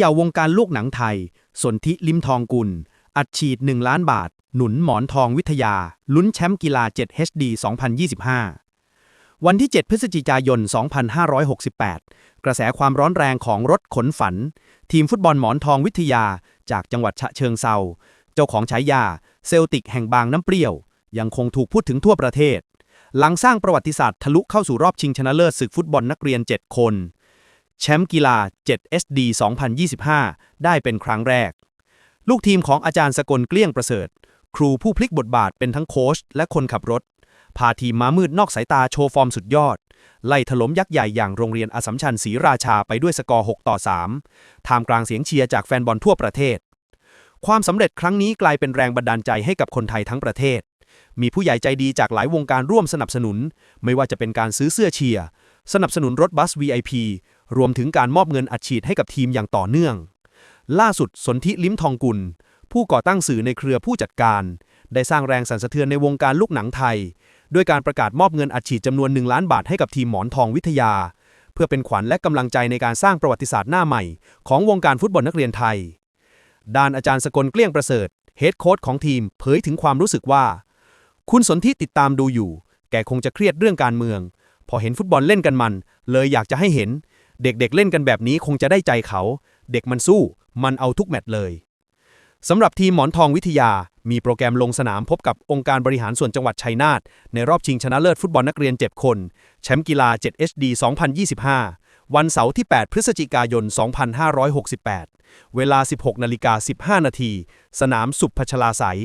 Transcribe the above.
ย่าวงการลูกหนังไทย สนธิลิมทองกุล อัดฉีด 1 ล้านบาท หนุนหมอนทองวิทยา ลุ้นแชมป์กีฬา 7 HD 2025 วันที่ 7 พฤศจิกายน 2568 กระแสความร้อนแรงของรถขนฝัน ทีมฟุตบอลหมอนทองวิทยา จากจังหวัดฉะเชิงเซาเจ้าของฉายา เซลติกแห่งบางน้ำเปรี้ยว ยังคงถูกพูดถึงทั่วประเทศ หลังสร้างประวัติศาสตร์ทะลุเข้าสู่รอบชิงชนะเลิศศึกฟุตบอลนักเรียน 7 คน แชมป์กีฬา 7 SD 2025 ได้เป็นครั้งแรก ลูกทีมของอาจารย์สกลเกลี้ยงประเสริฐ ครูผู้พลิกบทบาทเป็นทั้งโค้ชและคนขับรถ พาทีมม้ามืดนอกสายตาโชว์ฟอร์มสุดยอด ไล่ถล่มยักษ์ใหญ่อย่างโรงเรียนอสมชัญศรีราชาไปด้วยสกอร์ 6 ต่อ 3 ท่ามกลางเสียงเชียร์จากแฟนบอลทั่วประเทศ ความสำเร็จครั้งนี้กลายเป็นแรงบันดาลใจให้กับคนไทยทั้งประเทศ มีผู้ใหญ่ใจดีจากหลายวงการร่วมสนับสนุน ไม่ว่าจะเป็นการซื้อเสื้อเชียร์สนับสนุนรถบัส VIP รวมถึงการมอบเงินอัดฉีดให้กับทีมอย่างต่อเนื่อง ล่าสุดสนธิลิ้มทองกุล ผู้ก่อตั้งสื่อในเครือผู้จัดการ ได้สร้างแรงสั่นสะเทือนในวงการลูกหนังไทย ด้วยการประกาศมอบเงินอัดฉีดจำนวน1ล้านบาทให้กับทีมหมอนทองวิทยา เพื่อเป็นขวัญและกำลังใจในการสร้างประวัติศาสตร์หน้าใหม่ ของวงการฟุตบอลนักเรียนไทย ด้านอาจารย์สกลเกลี้ยงประเสริฐเฮดโค้ชของทีมเผยถึงความรู้สึกว่า คุณสนธิติดตามดูอยู่ แกคงจะเครียดเรื่องการเมือง พอเห็นฟุตบอลเล่นกันมัน เลยอยากจะให้เห็น เด็กๆเล่นกันแบบนี้คงจะได้ใจเขา เด็กมันสู้ มันเอาทุกแมตช์เลยสำหรับทีมหมอนทองวิทยา มีโปรแกรมลงสนามพบกับองค์การบริหารส่วนจังหวัดชัยนาทในรอบชิงชนะเลิศฟุตบอลนักเรียน 7 คน แชมป์กีฬา 7 HD 2025 วันเสาร์ที่ 8 พฤศจิกายน 2568 เวลา 16นาฬิกา15 นาที สนามสุพัชลาไสย